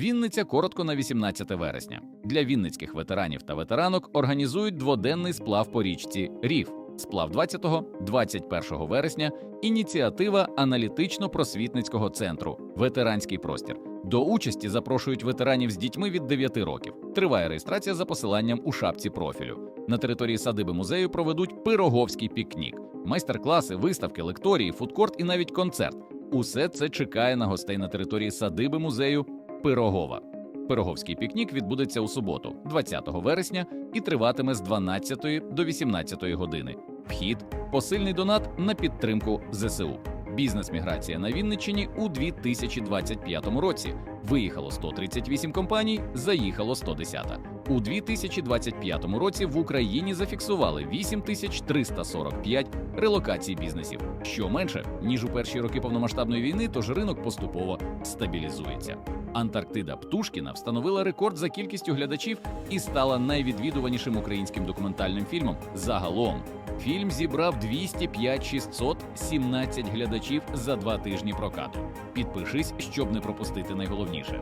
Вінниця коротко на 18 вересня. Для вінницьких ветеранів та ветеранок організують дводенний сплав по річці Рів. Сплав 20-21 вересня. Ініціатива аналітично-просвітницького центру Ветеранський простір. До участі запрошують ветеранів з дітьми від 9 років. Триває реєстрація за посиланням у шапці профілю. На території садиби музею проведуть пироговський пікнік, майстер-класи, виставки, лекторії, фудкорт і навіть концерт. Усе це чекає на гостей на території садиби музею Пирогова. Пироговський пікнік відбудеться у суботу, 20 вересня, і триватиме з 12 до 18 години. Вхід посильний донат на підтримку ЗСУ. Бізнес-міграція на Вінниччині у 2025 році. Виїхало 138 компаній, заїхало 110. У 2025 році в Україні зафіксували 8345 релокацій бізнесів, що менше ніж у перші роки повномасштабної війни, тож ринок поступово стабілізується. Антарктида Птушкіна встановила рекорд за кількістю глядачів і стала найвідвідуванішим українським документальним фільмом загалом. Фільм зібрав 205 617 глядачів за два тижні прокату. Підпишись, щоб не пропустити найголовніше.